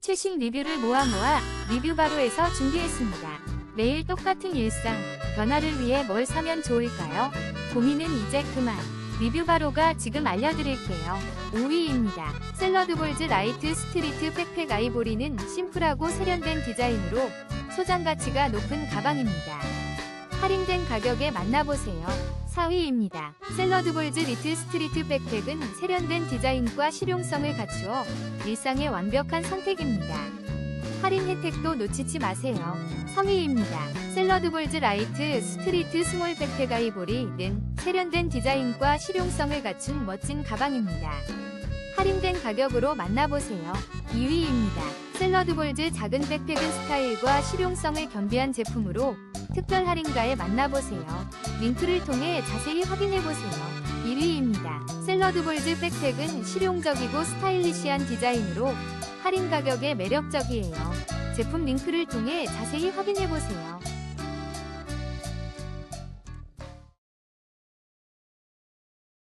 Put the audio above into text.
최신 리뷰를 모아 모아 리뷰바로에서 준비했습니다. 매일 똑같은 일상, 변화를 위해 뭘 사면 좋을까요? 고민은 이제 그만. 리뷰바로가 지금 알려드릴게요. 5위입니다. 샐러드볼즈 라이트 스트리트 백팩 아이보리는 심플하고 세련된 디자인으로 소장 가치가 높은 가방입니다. 할인된 가격에 만나보세요. 4위입니다. 샐러드볼즈 리트 스트리트 백팩은 세련된 디자인과 실용성을 갖추어 일상의 완벽한 선택입니다. 할인 혜택도 놓치지 마세요. 3위입니다. 샐러드볼즈 라이트 스트리트 스몰 백팩 아이보리는 세련된 디자인과 실용성을 갖춘 멋진 가방입니다. 할인된 가격으로 만나보세요. 2위입니다. 샐러드볼즈 작은 백팩은 스타일과 실용성을 겸비한 제품으로 특별 할인가에 만나보세요. 링크를 통해 자세히 확인해보세요. 1위입니다. 샐러드볼즈 백팩은 실용적이고 스타일리시한 디자인으로 할인 가격에 매력적이에요. 제품 링크를 통해 자세히 확인해보세요.